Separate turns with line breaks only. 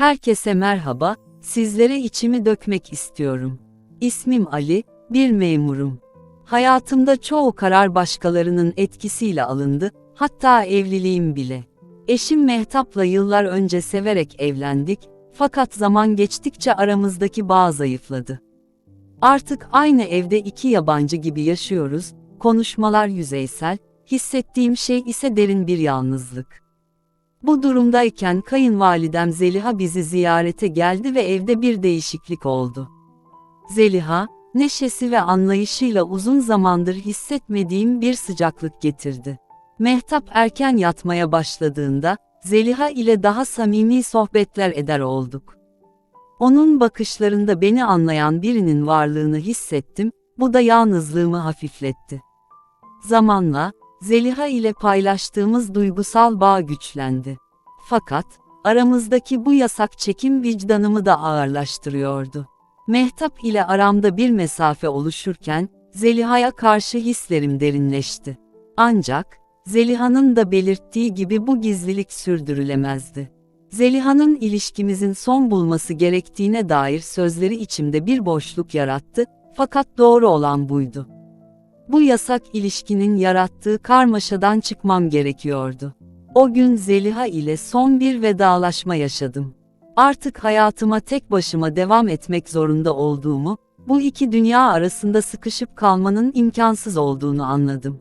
Herkese merhaba, sizlere içimi dökmek istiyorum. İsmim Ali, bir memurum. Hayatımda çoğu karar başkalarının etkisiyle alındı, hatta evliliğim bile. Eşim Mehtap'la yıllar önce severek evlendik, fakat zaman geçtikçe aramızdaki bağ zayıfladı. Artık aynı evde iki yabancı gibi yaşıyoruz, konuşmalar yüzeysel, hissettiğim şey ise derin bir yalnızlık. Bu durumdayken kayınvalidem Zeliha bizi ziyarete geldi ve evde bir değişiklik oldu. Zeliha, neşesi ve anlayışıyla uzun zamandır hissetmediğim bir sıcaklık getirdi. Mehtap erken yatmaya başladığında, Zeliha ile daha samimi sohbetler eder olduk. Onun bakışlarında beni anlayan birinin varlığını hissettim, bu da yalnızlığımı hafifletti. Zamanla, Zeliha ile paylaştığımız duygusal bağ güçlendi. Fakat, aramızdaki bu yasak çekim vicdanımı da ağırlaştırıyordu. Mehtap ile aramda bir mesafe oluşurken, Zeliha'ya karşı hislerim derinleşti. Ancak, Zeliha'nın da belirttiği gibi bu gizlilik sürdürülemezdi. Zeliha'nın ilişkimizin son bulması gerektiğine dair sözleri içimde bir boşluk yarattı, fakat doğru olan buydu. Bu yasak ilişkinin yarattığı karmaşadan çıkmam gerekiyordu. O gün Zeliha ile son bir vedalaşma yaşadım. Artık hayatıma tek başıma devam etmek zorunda olduğumu, bu iki dünya arasında sıkışıp kalmanın imkansız olduğunu anladım.